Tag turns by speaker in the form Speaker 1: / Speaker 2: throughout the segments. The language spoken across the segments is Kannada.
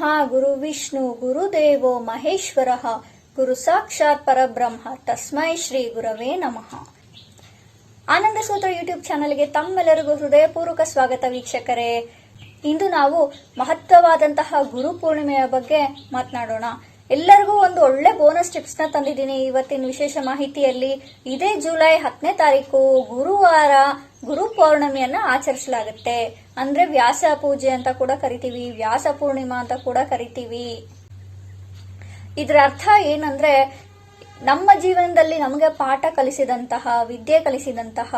Speaker 1: ಗುರು ವಿಷ್ಣು ಗುರುದೇವೋ ಮಹೇಶ್ವರ. ಗುರು ಸಾಕ್ಷಾತ್ ಪರಬ್ರಹ್ಮ. ತಸ್ಮೈ ಶ್ರೀ ಗುರವೇ ನಮಃ. ಆನಂದ ಸೂತ್ರ ಯೂಟ್ಯೂಬ್ ಚಾನಲ್ಗೆ ತಮ್ಮೆಲ್ಲರಿಗೂ ಹೃದಯಪೂರ್ವಕ ಸ್ವಾಗತ ವೀಕ್ಷಕರೇ. ಇಂದು ನಾವು ಮಹತ್ವವಾದಂತಹ ಗುರು ಪೂರ್ಣಿಮೆಯ ಬಗ್ಗೆ ಮಾತನಾಡೋಣ. ಎಲ್ಲರಿಗೂ ಒಂದು ಒಳ್ಳೆ ಬೋನಸ್ ಟಿಪ್ಸ್ನ ತಂದಿದ್ದೀನಿ. ಇವತ್ತಿನ ವಿಶೇಷ ಮಾಹಿತಿಯಲ್ಲಿ ಇದೇ ಜುಲೈ ಹತ್ತನೇ ತಾರೀಕು ಗುರುವಾರ ಗುರು ಪೌರ್ಣಮಿಯನ್ನ ಆಚರಿಸಲಾಗುತ್ತೆ. ಅಂದ್ರೆ ವ್ಯಾಸ ಪೂಜೆ ಅಂತ ಕೂಡ ಕರಿತೀವಿ, ವ್ಯಾಸ ಪೂರ್ಣಿಮಾ ಅಂತ ಕೂಡ ಕರಿತೀವಿ. ಇದರ ಅರ್ಥ ಏನಂದ್ರೆ ನಮ್ಮ ಜೀವನದಲ್ಲಿ ನಮಗೆ ಪಾಠ ಕಲಿಸಿದಂತಹ, ವಿದ್ಯೆ ಕಲಿಸಿದಂತಹ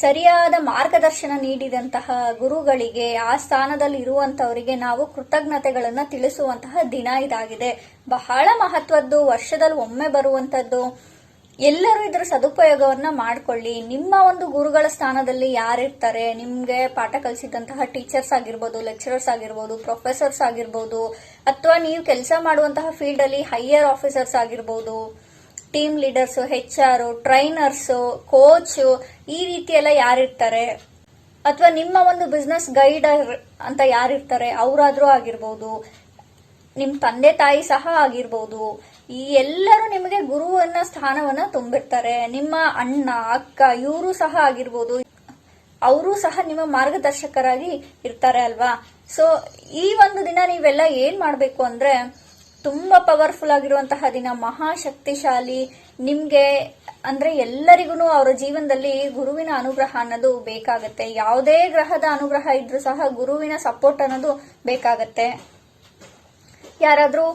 Speaker 1: ಸರಿಯಾದ ಮಾರ್ಗದರ್ಶನ ನೀಡಿದಂತಹ ಗುರುಗಳಿಗೆ ಆ ಸ್ಥಾನದಲ್ಲಿ ಇರುವಂತವರಿಗೆ ನಾವು ಕೃತಜ್ಞತೆಗಳನ್ನ ತಿಳಿಸುವಂತಹ ದಿನ ಇದಾಗಿದೆ. ಬಹಳ ಮಹತ್ವದ್ದು, ವರ್ಷದಲ್ಲಿ ಒಮ್ಮೆ ಬರುವಂತದ್ದು. ಎಲ್ಲರೂ ಇದರ ಸದುಪಯೋಗವನ್ನ ಮಾಡ್ಕೊಳ್ಳಿ. ನಿಮ್ಮ ಒಂದು ಗುರುಗಳ ಸ್ಥಾನದಲ್ಲಿ ಯಾರಿರ್ತಾರೆ? ನಿಮ್ಗೆ ಪಾಠ ಕಲಿಸಿದಂತಹ ಟೀಚರ್ಸ್ ಆಗಿರ್ಬೋದು, ಲೆಕ್ಚರರ್ಸ್ ಆಗಿರ್ಬೋದು, ಪ್ರೊಫೆಸರ್ಸ್ ಆಗಿರ್ಬೋದು, ಅಥವಾ ನೀವು ಕೆಲಸ ಮಾಡುವಂತಹ ಫೀಲ್ಡ್ ಅಲ್ಲಿ ಹೈಯರ್ ಆಫೀಸರ್ಸ್ ಆಗಿರ್ಬೋದು team leaders H R trainers coach ಈ ರೀತಿ ಎಲ್ಲ ಯಾರಿರ್ತಾರೆ? ಅಥವಾ ನಿಮ್ಮ ಒಂದು ಬಿಸ್ನೆಸ್ ಗೈಡರ್ ಅಂತ ಯಾರಿರ್ತಾರೆ? ಅವರಾದ್ರೂ ಆಗಿರ್ಬೋದು ನಿಮ್ಮ ತಂದೆ ತಾಯಿ ಸಹ ಆಗಿರ್ಬೋದು, ಈ ಎಲ್ಲರೂ ನಿಮಗೆ ಗುರುವನ್ನ, ಸ್ಥಾನವನ್ನ ತುಂಬಿರ್ತಾರೆ. ನಿಮ್ಮ ಅಣ್ಣ, ಅಕ್ಕ, ಇವರು ಸಹ ಆಗಿರ್ಬೋದು. ಅವರು ಸಹ ನಿಮ್ಮ ಮಾರ್ಗದರ್ಶಕರಾಗಿ ಇರ್ತಾರೆ ಅಲ್ವಾ? ಸೊ ಈ ಒಂದು ದಿನ ನೀವೆಲ್ಲ ಏನ್ ಮಾಡ್ಬೇಕು ಅಂದ್ರೆ ತುಂಬಾ ಪವರ್ಫುಲ್ ಆಗಿರುವಂತಹ ದಿನ. ಮಹಾಶಕ್ತಿಶಾಲಿ. ನಿಮ್ಗೆ ಅಂದ್ರೆ ಎಲ್ಲರಿಗೂ ಅವರ ಜೀವನದಲ್ಲಿ ಗುರುವಿನ ಅನುಗ್ರಹ ಅನ್ನೋದು ಬೇಕಾಗತ್ತೆ. ಯಾವುದೇ ಗ್ರಹದ ಅನುಗ್ರಹ ಇದ್ರೂ ಸಹ ಗುರುವಿನ ಸಪೋರ್ಟ್ ಅನ್ನೋದು ಬೇಕಾಗತ್ತೆ. ಯಾರಾದ್ರೂ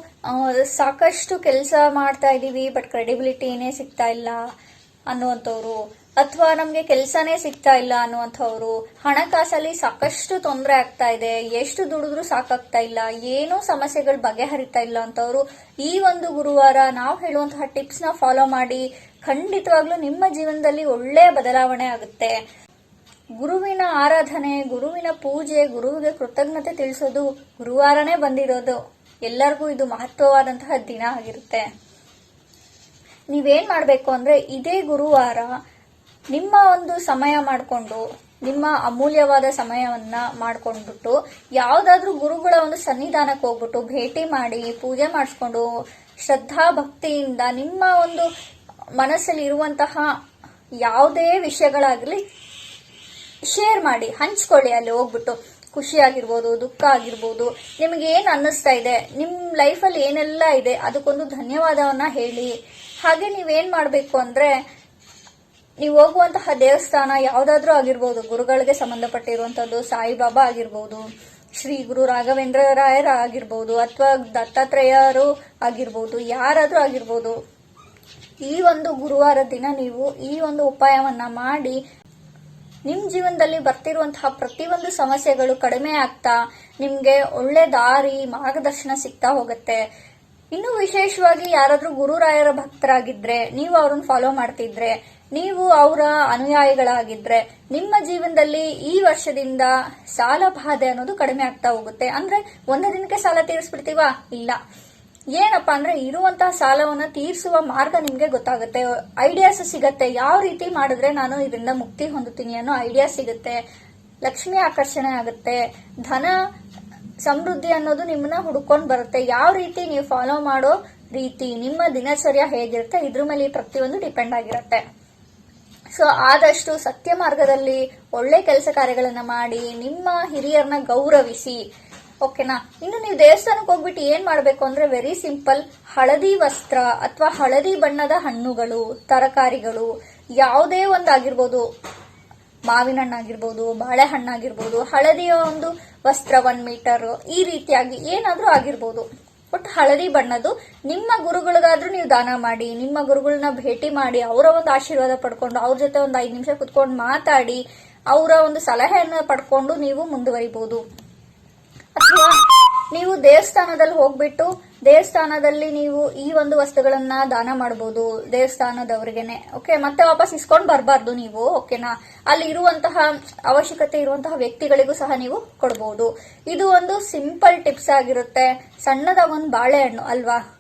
Speaker 1: ಸಾಕಷ್ಟು ಕೆಲಸ ಮಾಡ್ತಾ ಇದ್ದೀವಿ ಬಟ್ ಕ್ರೆಡಿಬಿಲಿಟಿನೇ ಸಿಗ್ತಾ ಇಲ್ಲ ಅನ್ನುವಂಥವ್ರು. ಅಥವಾ ನಮ್ಗೆ ಕೆಲಸನೇ ಸಿಗ್ತಾ ಇಲ್ಲ ಅನ್ನುವಂಥವ್ರು, ಹಣಕಾಸಲ್ಲಿ ಸಾಕಷ್ಟು ತೊಂದರೆ ಆಗ್ತಾ ಇದೆ, ಎಷ್ಟು ದುಡಿದ್ರೂ ಸಾಕಾಗ್ತಾ ಇಲ್ಲ, ಏನೂ ಸಮಸ್ಯೆಗಳು ಬಗೆಹರಿತಾ ಇಲ್ಲ ಅಂತವ್ರು, ಈ ಒಂದು ಗುರುವಾರ ನಾವು ಹೇಳುವಂತಹ ಟಿಪ್ಸ್ನ ಫಾಲೋ ಮಾಡಿ ಖಂಡಿತವಾಗ್ಲೂ ನಿಮ್ಮ ಜೀವನದಲ್ಲಿ ಒಳ್ಳೆಯ ಬದಲಾವಣೆ ಆಗುತ್ತೆ. ಗುರುವಿನ ಆರಾಧನೆ, ಗುರುವಿನ ಪೂಜೆ, ಗುರುವಿಗೆ ಕೃತಜ್ಞತೆ ತಿಳಿಸೋದು ಗುರುವಾರನೇ ಬಂದಿರೋದು. ಎಲ್ಲರಿಗೂ ಇದು ಮಹತ್ವವಾದಂತಹ ದಿನ ಆಗಿರುತ್ತೆ. ನೀವೇನ್ ಮಾಡಬೇಕು ಅಂದ್ರೆ ಇದೇ ಗುರುವಾರ ನಿಮ್ಮ ಒಂದು ಸಮಯ ಮಾಡಿಕೊಂಡು, ನಿಮ್ಮ ಅಮೂಲ್ಯವಾದ ಸಮಯವನ್ನ ಮಾಡ್ಕೊಂಡ್ಬಿಟ್ಟು, ಯಾವ್ದಾದ್ರೂ ಗುರುಗಳ ಒಂದು ಸನ್ನಿಧಾನಕ್ಕೆ ಹೋಗ್ಬಿಟ್ಟು ಭೇಟಿ ಮಾಡಿ, ಪೂಜೆ ಮಾಡಿಸ್ಕೊಂಡು, ಶ್ರದ್ಧಾ ಭಕ್ತಿಯಿಂದ ನಿಮ್ಮ ಒಂದು ಮನಸ್ಸಲ್ಲಿ ಇರುವಂತಹ ಯಾವುದೇ ವಿಷಯಗಳಾಗಲಿ ಶೇರ್ ಮಾಡಿ, ಹಂಚ್ಕೊಳ್ಳಿ, ಅಲ್ಲಿ ಹೋಗ್ಬಿಟ್ಟು. ಖುಷಿ ಆಗಿರ್ಬೋದು ದುಃಖ ಆಗಿರ್ಬೋದು, ನಿಮಗೆ ಏನು ಅನ್ನಿಸ್ತಾ ಇದೆ ನಿಮ್ಮ ಲೈಫಲ್ಲಿ ಏನೆಲ್ಲ ಇದೆ, ಅದಕ್ಕೊಂದು ಧನ್ಯವಾದವನ್ನ ಹೇಳಿ. ಹಾಗೆ ನೀವೇನು ಮಾಡಬೇಕು ಅಂದ್ರೆ ನೀವು ಹೋಗುವಂತಹ ದೇವಸ್ಥಾನ ಯಾವ್ದಾದ್ರೂ ಆಗಿರ್ಬೋದು, ಗುರುಗಳಿಗೆ ಸಂಬಂಧಪಟ್ಟಿರುವಂತದ್ದು ಸಾಯಿಬಾಬಾ ಆಗಿರ್ಬೋದು, ಶ್ರೀ ಗುರು ರಾಘವೇಂದ್ರ ರಾಯರ ಆಗಿರ್ಬೋದು, ಅಥವಾ ದತ್ತಾತ್ರೇಯರು ಆಗಿರ್ಬೋದು, ಯಾರಾದ್ರೂ ಆಗಿರ್ಬೋದು, ಈ ಒಂದು ಗುರುವಾರ ದಿನ ನೀವು ಈ ಒಂದು ಉಪಾಯವನ್ನ ಮಾಡಿ, ನಿಮ್ ಜೀವನದಲ್ಲಿ ಬರ್ತಿರುವಂತಹ ಪ್ರತಿಯೊಂದು ಸಮಸ್ಯೆಗಳು ಕಡಿಮೆ ಆಗ್ತಾ, ನಿಮ್ಗೆ ಒಳ್ಳೆ ದಾರಿ, ಮಾರ್ಗದರ್ಶನ ಸಿಗ್ತಾ ಹೋಗುತ್ತೆ. ಇನ್ನು ವಿಶೇಷವಾಗಿ ಯಾರಾದ್ರೂ ಗುರುರಾಯರ ಭಕ್ತರಾಗಿದ್ರೆ, ನೀವು ಅವ್ರನ್ನ ಫಾಲೋ ಮಾಡ್ತಿದ್ರೆ ನೀವು ಅವರ ಅನುಯಾಯಿಗಳಾಗಿದ್ರೆ ನಿಮ್ಮ ಜೀವನದಲ್ಲಿ ಈ ವರ್ಷದಿಂದ ಸಾಲ ಬಾಧೆ ಅನ್ನೋದು ಕಡಿಮೆ ಆಗ್ತಾ ಹೋಗುತ್ತೆ. ಅಂದ್ರೆ ಒಂದೇ ದಿನಕ್ಕೆ ಸಾಲ ತೀರಿಸ್ಬಿಡ್ತೀವಾ? ಇಲ್ಲ. ಏನಪ್ಪಾ ಅಂದ್ರೆ ಇರುವಂತಹ ಸಾಲವನ್ನ ತೀರಿಸುವ ಮಾರ್ಗ ನಿಮ್ಗೆ ಗೊತ್ತಾಗುತ್ತೆ. ಐಡಿಯಾಸ್ ಸಿಗತ್ತೆ. ಯಾವ ರೀತಿ ಮಾಡಿದ್ರೆ ನಾನು ಇದರಿಂದ ಮುಕ್ತಿ ಹೊಂದುತ್ತೀನಿ ಅನ್ನೋ ಐಡಿಯಾ ಸಿಗುತ್ತೆ. ಲಕ್ಷ್ಮಿ ಆಕರ್ಷಣೆ ಆಗುತ್ತೆ. ಧನ ಸಮೃದ್ಧಿ ಅನ್ನೋದು ನಿಮ್ಮನ್ನ ಹುಡ್ಕೊಂಡ್ ಬರುತ್ತೆ. ಯಾವ ರೀತಿ ನೀವು ಫಾಲೋ ಮಾಡೋ ರೀತಿ ನಿಮ್ಮ ದಿನಚರ್ಯ ಹೇಗಿರುತ್ತೆ, ಇದ್ರ ಮೇಲೆ ಪ್ರತಿಯೊಂದು ಡಿಪೆಂಡ್ ಆಗಿರುತ್ತೆ. ಸೊ ಆದಷ್ಟು ಸತ್ಯ ಮಾರ್ಗದಲ್ಲಿ ಒಳ್ಳೆ ಕೆಲಸ ಕಾರ್ಯಗಳನ್ನ ಮಾಡಿ ನಿಮ್ಮ ಹಿರಿಯರನ್ನ ಗೌರವಿಸಿ. ಓಕೆನಾ? ಇನ್ನು ನೀವು ದೇವಸ್ಥಾನಕ್ಕೆ ಹೋಗ್ಬಿಟ್ಟು ಏನ್ ಮಾಡಬೇಕು ಅಂದ್ರೆ ವೆರಿ ಸಿಂಪಲ್ ಹಳದಿ ವಸ್ತ್ರ ಅಥವಾ ಹಳದಿ ಬಣ್ಣದ ಹಣ್ಣುಗಳು, ತರಕಾರಿಗಳು, ಯಾವುದೇ ಒಂದಾಗಿರ್ಬೋದು ಮಾವಿನ ಹಣ್ಣಾಗಿರ್ಬೋದು ಬಾಳೆಹಣ್ಣಾಗಿರ್ಬೋದು, ಹಳದಿಯ ಒಂದು ವಸ್ತ್ರ ಒನ್ ಮೀಟರ್ ಈ ರೀತಿಯಾಗಿ ಏನಾದರೂ ಆಗಿರ್ಬೋದು. ಒಟ್ಟು ಹಳದಿ ಬಣ್ಣದ್ದು. ನಿಮ್ಮ ಗುರುಗಳಿಗಾದ್ರೂ ನೀವು ದಾನ ಮಾಡಿ, ನಿಮ್ಮ ಗುರುಗಳನ್ನ ಭೇಟಿ ಮಾಡಿ, ಅವರ ಒಂದು ಆಶೀರ್ವಾದ ಪಡ್ಕೊಂಡು, ಅವ್ರ ಜೊತೆ ಒಂದು ಐದು ನಿಮಿಷ ಕುತ್ಕೊಂಡು ಮಾತಾಡಿ, ಅವರ ಒಂದು ಸಲಹೆಯನ್ನ ಪಡ್ಕೊಂಡು ನೀವು ಮುಂದುವರಿಬಹುದು ಅಥವಾ ನೀವು ದೇವಸ್ಥಾನದಲ್ಲಿ ಹೋಗ್ಬಿಟ್ಟು ದೇವಸ್ಥಾನದಲ್ಲಿ ನೀವು ಈ ಒಂದು ವಸ್ತುಗಳನ್ನ ದಾನ ಮಾಡಬಹುದು ದೇವಸ್ಥಾನದವರಿಗೆನೆ. ಓಕೆ ಮತ್ತೆ ವಾಪಸ್ ಇಸ್ಕೊಂಡ್ ಬರಬಾರ್ದು ನೀವು ಓಕೆನಾ ಅಲ್ಲಿ ಇರುವಂತಹ ಅವಶ್ಯಕತೆ ಇರುವಂತಹ ವ್ಯಕ್ತಿಗಳಿಗೂ ಸಹ ನೀವು ಕೊಡಬಹುದು ಇದು ಒಂದು ಸಿಂಪಲ್ ಟಿಪ್ಸ್ ಆಗಿರುತ್ತೆ. ಸಣ್ಣದಾಗ ಒಂದು ಬಾಳೆಹಣ್ಣು ಅಲ್ವಾ?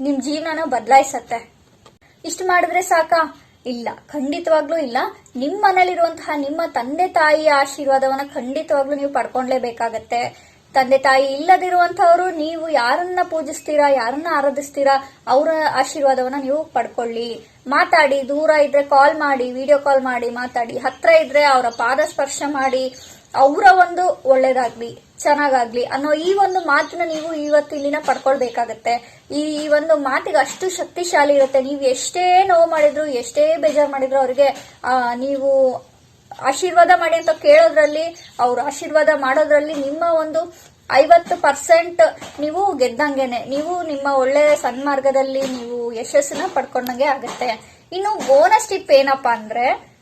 Speaker 1: ನಿಮ್ ಜೀವನನ ಬದಲಾಯಿಸತ್ತೆ. ಇಷ್ಟು ಮಾಡಿದ್ರೆ ಸಾಕಾ? ಇಲ್ಲ, ಖಂಡಿತವಾಗ್ಲೂ ಇಲ್ಲ. ನಿಮ್ಮ ಮನೇಲಿರುವಂತಹ ನಿಮ್ಮ ತಂದೆ ತಾಯಿಯ ಆಶೀರ್ವಾದವನ್ನ ಖಂಡಿತವಾಗ್ಲೂ ನೀವು ಪಡ್ಕೊಂಡ್ಲೇಬೇಕಾಗತ್ತೆ. ತಂದೆ ತಾಯಿ ಇಲ್ಲದಿರುವಂತಹವರು ನೀವು ಯಾರನ್ನ ಪೂಜಿಸ್ತೀರಾ, ಯಾರನ್ನ ಆರಾಧಿಸ್ತೀರಾ, ಅವರ ಆಶೀರ್ವಾದವನ್ನ ನೀವು ಪಡ್ಕೊಳ್ಳಿ. ಮಾತಾಡಿ, ದೂರ ಇದ್ರೆ ಕಾಲ್ ಮಾಡಿ ವಿಡಿಯೋ ಕಾಲ್ ಮಾಡಿ, ಮಾತಾಡಿ. ಹತ್ರ ಇದ್ರೆ ಅವರ ಪಾದ ಸ್ಪರ್ಶ ಮಾಡಿ, ಅವರ ಒಂದು ಒಳ್ಳೇದಾಗ್ಲಿ, ಚೆನ್ನಾಗಾಗ್ಲಿ ಅನ್ನೋ ಈ ಒಂದು ಮಾತನ್ನ ನೀವು ಇವತ್ತಿಲ್ಲಿನ ಪಡ್ಕೊಳ್ಬೇಕಾಗತ್ತೆ. ಈ ಈ ಒಂದು ಮಾತಿಗೆ ಅಷ್ಟು ಶಕ್ತಿಶಾಲಿ ಇರುತ್ತೆ. ನೀವು ಎಷ್ಟೇ ನೋವು ಮಾಡಿದ್ರು, ಎಷ್ಟೇ ಬೇಜಾರು ಮಾಡಿದ್ರು, ಅವರಿಗೆ ನೀವು ಆಶೀರ್ವಾದ ಮಾಡಿ ಅಂತ ಕೇಳೋದ್ರಲ್ಲಿ, ಅವ್ರು ಆಶೀರ್ವಾದ ಮಾಡೋದ್ರಲ್ಲಿ ನಿಮ್ಮ ಒಂದು ಐವತ್ತು ಪರ್ಸೆಂಟ್ ನೀವು ಗೆದ್ದಂಗೆನೆ. ನೀವು ನಿಮ್ಮ ಒಳ್ಳೆ ಸನ್ಮಾರ್ಗದಲ್ಲಿ ನೀವು ಯಶಸ್ಸನ್ನ ಪಡ್ಕೊಂಡಂಗೆ ಆಗುತ್ತೆ. ಇನ್ನು ಬೋನಸ್ ಟಿಪ್ ಏನಪ್ಪಾ ಅಂದ್ರೆ,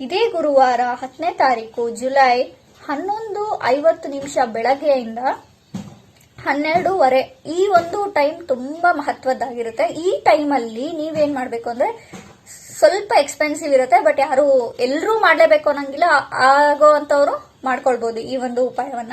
Speaker 1: ಇದೇ ಗುರುವಾರ ಹತ್ತನೇ ತಾರೀಕು ಜುಲೈ ಹನ್ನೊಂದು ಐವತ್ತು ನಿಮಿಷ ಬೆಳಗ್ಗೆಯಿಂದ ಹನ್ನೆರಡೂವರೆ ಈ ಒಂದು ಟೈಮ್ ತುಂಬಾ ಮಹತ್ವದ್ದಾಗಿರುತ್ತೆ. ಈ ಟೈಮಲ್ಲಿ ನೀವೇನ್ ಮಾಡ್ಬೇಕು ಅಂದ್ರೆ ಸ್ವಲ್ಪ ಎಕ್ಸ್ಪೆನ್ಸಿವ್ ಇರುತ್ತೆ ಬಟ್ ಯಾರು ಎಲ್ಲರೂ ಮಾಡಲೇಬೇಕು ಅನ್ನಂಗಿಲ್ಲ. ಆಗೋ ಅಂತವ್ರು ಮಾಡ್ಕೊಳ್ಬಹುದು ಈ ಒಂದು ಉಪಾಯವನ್ನ.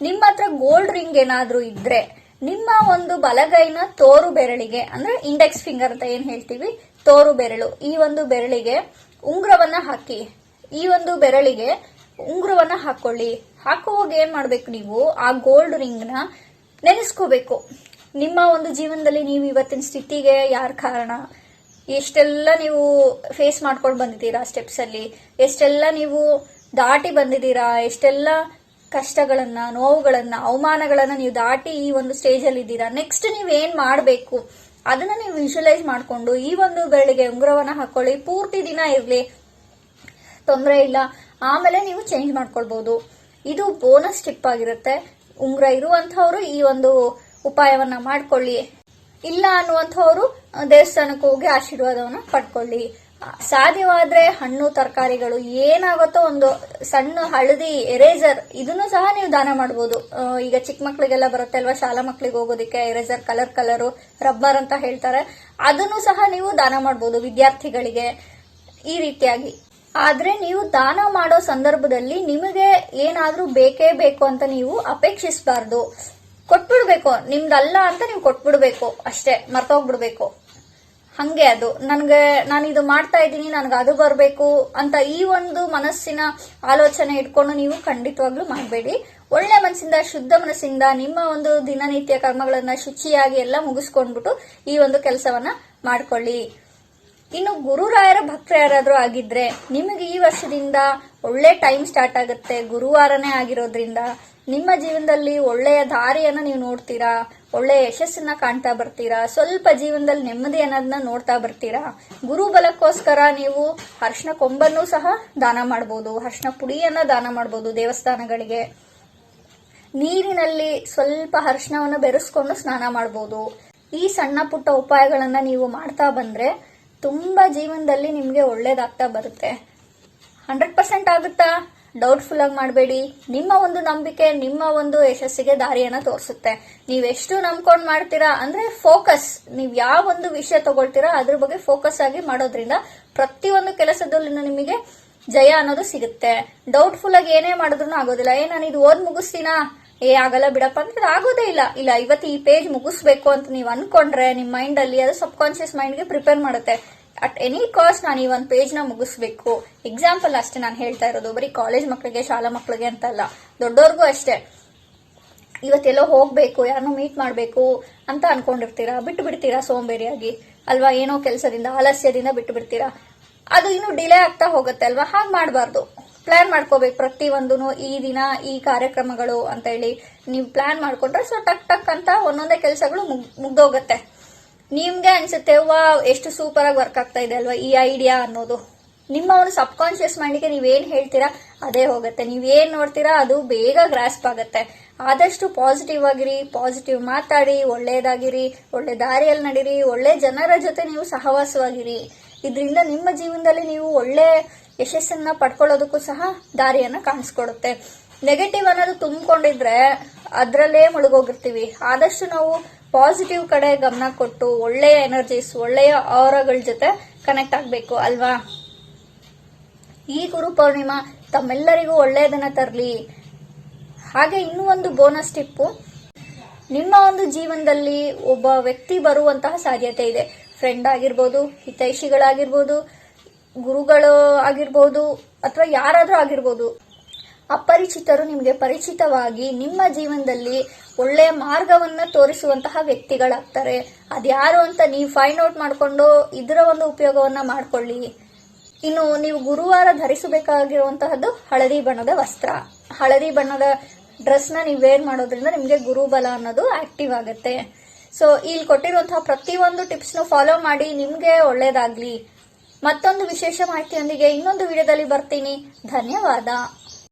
Speaker 1: ನಿಮ್ಮ ಹತ್ರ ಗೋಲ್ಡ್ ರಿಂಗ್ ಏನಾದ್ರೂ ಇದ್ರೆ, ನಿಮ್ಮ ಒಂದು ಬಲಗೈನ ತೋರು ಬೆರಳಿಗೆ, ಅಂದ್ರೆ ಇಂಡೆಕ್ಸ್ ಫಿಂಗರ್ ಅಂತ ಏನ್ ಹೇಳ್ತೀವಿ? ತೋರು ಬೆರಳು. ಈ ಒಂದು ಬೆರಳಿಗೆ ಉಂಗುರವನ್ನ ಹಾಕಿ, ಈ ಒಂದು ಬೆರಳಿಗೆ ಉಂಗುರವನ್ನ ಹಾಕೊಳ್ಳಿ. ಹಾಕುವಾಗ ಏನ್ ಮಾಡ್ಬೇಕು ನೀವು? ಆ ಗೋಲ್ಡ್ ರಿಂಗ್ನ ನೆನೆಸ್ಕೋಬೇಕು. ನಿಮ್ಮ ಒಂದು ಜೀವನದಲ್ಲಿ ನೀವು ಇವತ್ತಿನ ಸ್ಥಿತಿಗೆ ಯಾರು ಕಾರಣ? ಎಷ್ಟೆಲ್ಲ ನೀವು ಫೇಸ್ ಮಾಡ್ಕೊಂಡು ಬಂದಿದ್ದೀರಾ ಸ್ಟೆಪ್ಸ್ ಅಲ್ಲಿ? ಎಷ್ಟೆಲ್ಲ ನೀವು ದಾಟಿ ಬಂದಿದ್ದೀರಾ? ಎಷ್ಟೆಲ್ಲ ಕಷ್ಟಗಳನ್ನ, ನೋವುಗಳನ್ನ, ಅವಮಾನಗಳನ್ನ ನೀವು ದಾಟಿ ಈ ಒಂದು ಸ್ಟೇಜ್ ಅಲ್ಲಿ ಇದ್ದೀರಾ? ನೆಕ್ಸ್ಟ್ ನೀವು ಏನ್ ಮಾಡಬೇಕು? ಅದನ್ನ ನೀವು ವಿಜುವಲೈಸ್ ಮಾಡ್ಕೊಂಡು ಈ ಒಂದು ಬೆರಳಿಗೆ ಉಂಗುರವನ್ನ ಹಾಕೊಳ್ಳಿ. ಪೂರ್ತಿ ದಿನ ಇರ್ಲಿ. ತೊಂದರೆ ಇಲ್ಲ. ಆಮೇಲೆ ನೀವು ಚೇಂಜ್ ಮಾಡ್ಕೊಳ್ಬಹುದು ಇದು ಬೋನಸ್ ಟಿಪ್ ಆಗಿರುತ್ತೆ. ಉಂಗುರ ಇರುವಂತಹವರು ಈ ಒಂದು ಉಪಾಯವನ್ನ ಮಾಡ್ಕೊಳ್ಳಿ. ಇಲ್ಲ ಅನ್ನುವಂಥವ್ರು ದೇವಸ್ಥಾನಕ್ಕೆ ಹೋಗಿ ಆಶೀರ್ವಾದವನ್ನು ಪಡ್ಕೊಳ್ಳಿ. ಸಾಧ್ಯವಾದ್ರೆ ಹಣ್ಣು, ತರಕಾರಿಗಳು ಏನಾಗುತ್ತೋ ಒಂದು ಸಣ್ಣ ಹಳದಿ ಎರೇಸರ್ ಇದನ್ನು ಸಹ ನೀವು ದಾನ ಮಾಡಬಹುದು ಈಗ ಚಿಕ್ಕ ಮಕ್ಳಿಗೆಲ್ಲ ಬರುತ್ತೆ ಅಲ್ವಾ, ಶಾಲಾ ಮಕ್ಳಿಗೆ ಹೋಗೋದಕ್ಕೆ ಎರೇಸರ್ ಕಲರ್ ಕಲರು ರಬ್ಬರ್ ಅಂತ ಹೇಳ್ತಾರೆ. ಅದನ್ನು ಸಹ ನೀವು ದಾನ ಮಾಡಬಹುದು ವಿದ್ಯಾರ್ಥಿಗಳಿಗೆ ಈ ರೀತಿಯಾಗಿ. ಆದ್ರೆ ನೀವು ದಾನ ಮಾಡೋ ಸಂದರ್ಭದಲ್ಲಿ ನಿಮಗೆ ಏನಾದ್ರೂ ಬೇಕೇ ಬೇಕು ಅಂತ ನೀವು ಅಪೇಕ್ಷಿಸಬಾರ್ದು. ಕೊಟ್ಬಿಡ್ಬೇಕು. ನಿಮ್ದಲ್ಲ ಅಂತ ನೀವು ಕೊಟ್ಬಿಡ್ಬೇಕು. ಅಷ್ಟೇ, ಮರ್ತೋಗ್ಬಿಡ್ಬೇಕು. ಹಂಗೆ ಅದು. ನನ್ಗೆ, ನಾನು ಇದು ಮಾಡ್ತಾ ಇದ್ದೀನಿ, ನನ್ಗೆ ಅದು ಬರಬೇಕು ಅಂತ ಈ ಒಂದು ಮನಸ್ಸಿನ ಆಲೋಚನೆ ಇಟ್ಕೊಂಡು ನೀವು ಖಂಡಿತವಾಗ್ಲೂ ಮಾಡಬೇಡಿ. ಒಳ್ಳೆ ಮನಸ್ಸಿಂದ, ಶುದ್ಧ ಮನಸ್ಸಿಂದ, ನಿಮ್ಮ ಒಂದು ದಿನನಿತ್ಯ ಕರ್ಮಗಳನ್ನ ಶುಚಿಯಾಗಿ ಎಲ್ಲ ಮುಗಿಸ್ಕೊಂಡ್ಬಿಟ್ಟು ಈ ಒಂದು ಕೆಲಸವನ್ನ ಮಾಡ್ಕೊಳ್ಳಿ. ಇನ್ನು ಗುರುರಾಯರ ಭಕ್ತರು ಯಾರಾದರೂ ಆಗಿದ್ರೆ ನಿಮಗೆ ಈ ವರ್ಷದಿಂದ ಒಳ್ಳೆ ಟೈಮ್ ಸ್ಟಾರ್ಟ್ ಆಗುತ್ತೆ. ಗುರುವಾರನೇ ಆಗಿರೋದ್ರಿಂದ. ನಿಮ್ಮ ಜೀವನದಲ್ಲಿ ಒಳ್ಳೆಯ ದಾರಿಯನ್ನ ನೀವು ನೋಡ್ತೀರಾ? ಒಳ್ಳೆಯ ಯಶಸ್ಸನ್ನ ಕಾಣ್ತಾ ಬರ್ತೀರಾ? ಸ್ವಲ್ಪ ಜೀವನದಲ್ಲಿ ನೆಮ್ಮದಿ ಅನ್ನೋದನ್ನ ನೋಡ್ತಾ ಬರ್ತೀರಾ? ಗುರು ಬಲಕ್ಕೋಸ್ಕರ ನೀವು ಅರ್ಶನ ಕೊಂಬನ್ನು ಸಹ ದಾನ ಮಾಡಬಹುದು ಅರ್ಶನ ಪುಡಿಯನ್ನ ದಾನ ಮಾಡಬಹುದು ದೇವಸ್ಥಾನಗಳಿಗೆ. ನೀರಿನಲ್ಲಿ ಸ್ವಲ್ಪ ಅರ್ಶನವನ್ನು ಬೆರೆಸ್ಕೊಂಡು ಸ್ನಾನ ಮಾಡಬಹುದು ಈ ಸಣ್ಣ ಪುಟ್ಟ ಉಪಾಯಗಳನ್ನ ನೀವು ಮಾಡ್ತಾ ಬಂದ್ರೆ ತುಂಬಾ ಜೀವನದಲ್ಲಿ ನಿಮ್ಗೆ ಒಳ್ಳೇದಾಗ್ತಾ ಬರುತ್ತೆ. ಹಂಡ್ರೆಡ್ ಪರ್ಸೆಂಟ್ ಆಗುತ್ತಾ? ಡೌಟ್ಫುಲ್ ಆಗಿ ಮಾಡಬೇಡಿ. ನಿಮ್ಮ ಒಂದು ನಂಬಿಕೆ, ನಿಮ್ಮ ಒಂದು ಯಶಸ್ಸಿಗೆ ದಾರಿಯನ್ನ ತೋರಿಸುತ್ತೆ. ನೀವೆಷ್ಟು ನಂಬ್ಕೊಂಡು ಮಾಡ್ತೀರಾ ಅಂದ್ರೆ ಫೋಕಸ್ ನೀವು ಯಾವ ಒಂದು ವಿಷಯ ತಗೊಳ್ತೀರಾ ಅದ್ರ ಬಗ್ಗೆ ಫೋಕಸ್ ಆಗಿ ಮಾಡೋದ್ರಿಂದ ಪ್ರತಿಯೊಂದು ಕೆಲಸದಲ್ಲೂ ನಿಮಗೆ ಜಯ ಅನ್ನೋದು ಸಿಗುತ್ತೆ. ಡೌಟ್ಫುಲ್ ಆಗಿ ಏನೇ ಮಾಡಿದ್ರು ಆಗೋದಿಲ್ಲ. ಏ, ನಾನು ಇದು ಓದ್ ಮುಗಿಸ್ತೀನಾ? ಏ, ಆಗಲ್ಲ ಬಿಡಪ್ಪ ಅಂದ್ರೆ ಅದು ಆಗೋದೇ ಇಲ್ಲ. ಇಲ್ಲ, ಇವತ್ತು ಈ ಪೇಜ್ ಮುಗಿಸ್ಬೇಕು ಅಂತ ನೀವು ಅನ್ಕೊಂಡ್ರೆ ನಿಮ್ಮ ಮೈಂಡ್ ಅಲ್ಲಿ ಅದು ಸಬ್ ಕಾನ್ಶಿಯಸ್ ಮೈಂಡ್ಗೆ ಪ್ರಿಪೇರ್ ಮಾಡುತ್ತೆ. ಅಟ್ ಎನಿ ಕಾಸ್ಟ್ ನಾನು ಈ ಒಂದು ಪೇಜ್ನ ಮುಗಿಸ್ಬೇಕು. ಎಕ್ಸಾಂಪಲ್ ಅಷ್ಟೇ ನಾನು ಹೇಳ್ತಾ ಇರೋದು. ಬರೀ ಕಾಲೇಜ್ ಮಕ್ಕಳಿಗೆ ಶಾಲಾ ಮಕ್ಕಳಿಗೆ ಅಂತಲ್ಲ. ದೊಡ್ಡವ್ರಿಗೂ ಅಷ್ಟೇ. ಇವತ್ತೆಲ್ಲೋ ಹೋಗ್ಬೇಕು ಯಾರನ್ನೂ ಮೀಟ್ ಮಾಡಬೇಕು ಅಂತ ಅನ್ಕೊಂಡಿರ್ತೀರಾ? ಬಿಟ್ಟು ಬಿಡ್ತೀರಾ ಸೋಂಬೇರಿಯಾಗಿ? ಅಲ್ವಾ ಏನೋ ಕೆಲಸದಿಂದ, ಆಲಸ್ಯದಿಂದ ಬಿಟ್ಟು ಬಿಡ್ತೀರಾ ಅದು ಇನ್ನು ಡಿಲೇ ಆಗ್ತಾ ಹೋಗುತ್ತೆ ಅಲ್ವಾ? ಹಾಗೆ ಮಾಡಬಾರ್ದು. ಪ್ಲಾನ್ ಮಾಡ್ಕೋಬೇಕು ಪ್ರತಿ ಒಂದೂ ಈ ದಿನ, ಈ ಕಾರ್ಯಕ್ರಮಗಳು ಅಂತ ಹೇಳಿ. ನೀವು ಪ್ಲಾನ್ ಮಾಡ್ಕೊಂಡ್ರೆ ಸೊ ಟಕ್ ಟಕ್ ಅಂತ ಒಂದೊಂದೇ ಕೆಲಸಗಳು ಮುಗ್ದೋಗುತ್ತೆ. ನಿಮ್ಗೆ ಅನ್ಸುತ್ತೆ ವಾ ಎಷ್ಟು ಸೂಪರ್ ಆಗಿ ವರ್ಕ್ ಆಗ್ತಾ ಇದೆ ಅಲ್ವಾ ಈ ಐಡಿಯಾ ಅನ್ನೋದು? ನಿಮ್ಮ ಒಂದು ಸಬ್ ಕಾನ್ಶಿಯಸ್ ಮೈಂಡ್ಗೆ ನೀವೇನ್ ಹೇಳ್ತೀರಾ, ಅದೇ ಹೋಗುತ್ತೆ. ನೀವೇನ್ ನೋಡ್ತೀರಾ, ಅದು ಬೇಗ ಗ್ರಾಸ್ಪ್ ಆಗುತ್ತೆ. ಆದಷ್ಟು ಪಾಸಿಟಿವ್ ಆಗಿರಿ ಪಾಸಿಟಿವ್ ಮಾತಾಡಿ, ಒಳ್ಳೇದಾಗಿರಿ, ಒಳ್ಳೆ ದಾರಿಯಲ್ಲಿ ನಡೀರಿ, ಒಳ್ಳೆ ಜನರ ಜೊತೆ ನೀವು ಸಹವಾಸವಾಗಿರಿ. ಇದರಿಂದ ನಿಮ್ಮ ಜೀವನದಲ್ಲಿ ನೀವು ಒಳ್ಳೆ ಯಶಸ್ಸನ್ನ ಪಡ್ಕೊಳ್ಳೋದಕ್ಕೂ ಸಹ ದಾರಿಯನ್ನ ಕಾಣಿಸ್ಕೊಡುತ್ತೆ. ನೆಗೆಟಿವ್ ಅನ್ನೋದು ತುಂಬಿಕೊಂಡಿದ್ರೆ ಅದರಲ್ಲೇ ಮುಳುಗೋಗಿರ್ತೀವಿ. ಆದಷ್ಟು ನಾವು ಪಾಸಿಟಿವ್ ಕಡೆ ಗಮನ ಕೊಟ್ಟು ಒಳ್ಳೆಯ ಎನರ್ಜೀಸ್ ಒಳ್ಳೆಯ ಆರಗಳ ಜೊತೆ ಕನೆಕ್ಟ್ ಆಗಬೇಕು ಅಲ್ವಾ? ಈ ಗುರು ಪೌರ್ಣಿಮಾ ತಮ್ಮೆಲ್ಲರಿಗೂ ಒಳ್ಳೆಯದನ್ನ ತರಲಿ. ಹಾಗೆ ಇನ್ನೂ ಒಂದು ಬೋನಸ್ ಟಿಪ್ಪು ನಿಮ್ಮ ಒಂದು ಜೀವನದಲ್ಲಿ ಒಬ್ಬ ವ್ಯಕ್ತಿ ಬರುವಂತಹ ಸಾಧ್ಯತೆ ಇದೆ. ಫ್ರೆಂಡ್ ಆಗಿರ್ಬೋದು, ಹಿತೈಷಿಗಳಾಗಿರ್ಬೋದು, ಗುರುಗಳು ಆಗಿರ್ಬೋದು, ಅಥವಾ ಯಾರಾದರೂ ಆಗಿರ್ಬೋದು, ಅಪರಿಚಿತರು ನಿಮಗೆ ಪರಿಚಿತವಾಗಿ ನಿಮ್ಮ ಜೀವನದಲ್ಲಿ ಒಳ್ಳೆಯ ಮಾರ್ಗವನ್ನ ತೋರಿಸುವಂತಹ ವ್ಯಕ್ತಿಗಳಾಗ್ತಾರೆ. ಅದ್ಯಾರು ಅಂತ ನೀವು ಫೈಂಡ್ ಔಟ್ ಮಾಡಿಕೊಂಡು ಇದರ ಒಂದು ಉಪಯೋಗವನ್ನ ಮಾಡ್ಕೊಳ್ಳಿ. ಇನ್ನು ನೀವು ಗುರುವಾರ ಧರಿಸಬೇಕಾಗಿರುವಂತಹದ್ದು ಹಳದಿ ಬಣ್ಣದ ವಸ್ತ್ರ. ಹಳದಿ ಬಣ್ಣದ ಡ್ರೆಸ್ನ ನೀವು ವೇರ್ ಮಾಡೋದ್ರಿಂದ ನಿಮಗೆ ಗುರುಬಲ ಅನ್ನೋದು ಆಕ್ಟಿವ್ ಆಗುತ್ತೆ. ಸೊ ಇಲ್ಲಿ ಕೊಟ್ಟಿರುವಂತಹ ಪ್ರತಿಯೊಂದು ಟಿಪ್ಸ್ನು ಫಾಲೋ ಮಾಡಿ ನಿಮಗೆ ಒಳ್ಳೇದಾಗ್ಲಿ. ಮತ್ತೊಂದು ವಿಶೇಷ ಮಾಹಿತಿಯೊಂದಿಗೆ ಇನ್ನೊಂದು ವಿಡಿಯೋದಲ್ಲಿ ಬರ್ತೀನಿ. ಧನ್ಯವಾದ.